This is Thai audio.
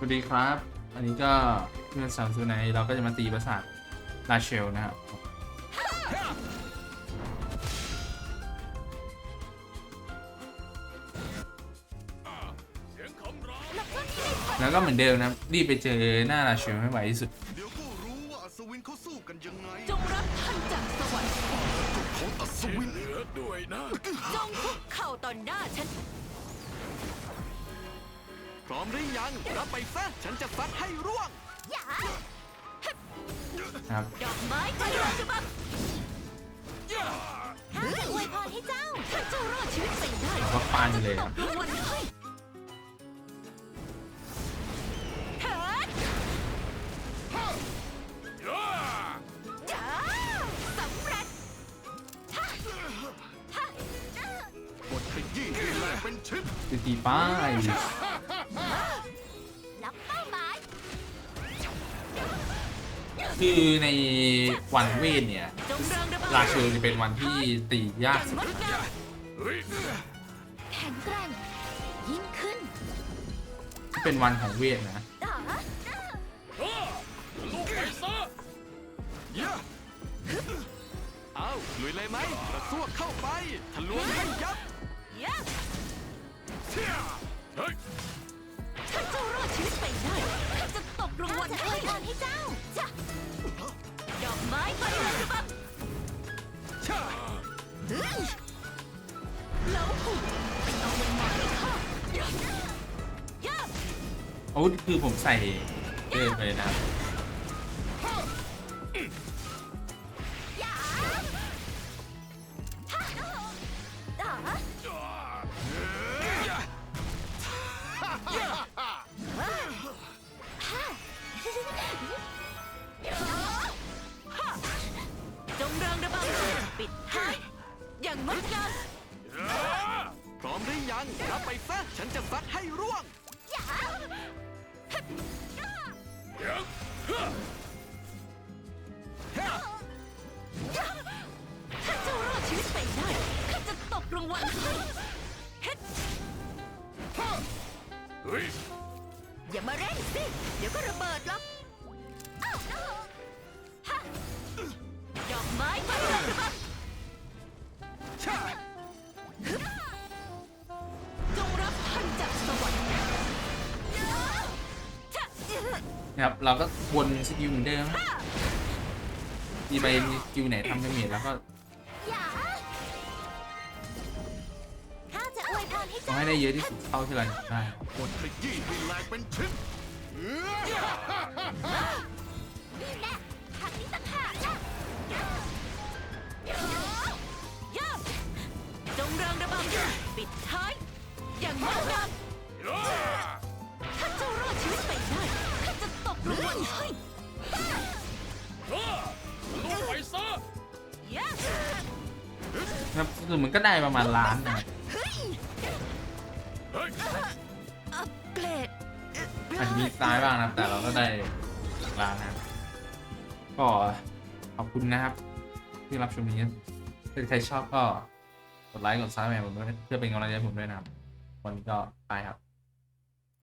วัสดีครับ อันนี้ก็เมื่อสามสุนัยเราก็จะมาตีประสาทลาเชลนะครับแล้วก็เหมือนเดิมนะครับรีบไปเจอหน้าลาเชลให้ไวที่สุดเดี๋ยวก็รู้ว่าอัศวินเขาสู้กันยังไงจงรับท่านจากสวรรค์ของอัศวินเหลือด้วยนะจงคุกเข่าต่อหน้าฉันพ ร้อมหรือยัง รับไปซะ ฉันจะซัดให้ร่วง อย่านะครับ ดอกไม้ไฟราชบังข้าจะอวยพรให้เจ้าถ้าเจ้ารอดชีวิตไปได้เราก็ปานเลยครับตบรางวัลให้เถิดจ้าสำเร็จฮ่าฮ่าบทขยี้ให้แหลกเป็นชิ้นตีตีป้าย คือในวันเวทเนี่ยจงเริงระเบิดลาเชลจะเป็นวันที่ตียากสุดงดงามเฮ้ยแข็งแกร่งยิ่งขึ้นที่เป็นวันของเวทนะอ๋อเออลูกไปซะเยอะเอาลุยเลยไหมกระซวกเข้าไปทะลวงให้ยับเย้เฮ้ยถ้าเจ้ารอดชีวิตไปได้ข้าจะตบรางวัลให้ให้เจ้า อามันมาให้ข้าเอาวุธคือผมใส่เดินไปนะครับ ปิดท้ายอย่างงดงามพร้อมหรือยังรับไปซะฉันจะซัดให้ร่วงอย่าเดี๋ยวเฮ้อถ้าเจ้ารอดชีวิตไปได้ข้าจะตบรางวัลให้เฮ็ดเฮ้ยอย่ามาเร่งสิ เดี๋ยวก็ระเบิดหรอก นะครับ เราก็วนสกิลเหมือนเดิมนะตีไปมีสกิลไหนทำดาเมจแล้วก็อย่าข้าจะอวยพรให้ต้องเจ้าให้ได้เยอะที่สุดเท่าที่เราจะได้บทขยี้ให้แหลกเป็นชิ้นนี่แหละทางนี้ต่างหากล่ะย่าจงเริงระบำปิดท้ายอย่างงดงามเฮ้ยถ้าเจ้ารอดชีวิตไปได้ เฮ้อลูกไปซะครับคือมันก็ได้ประมาณล้านนะครับเฮ้ยอัปเกรดอาจจะมีตายบ้างนะครับแต่เราก็ได้ล้านนะครับก็ขอบคุณนะครับ ที่รับชมนี้ถ้าใครชอบก็กดไลค์กดซับให้ผมด้วยเพื่อเป็นกำลังใจให้ผมด้วยนะครับ วันนี้ก็ไปครับ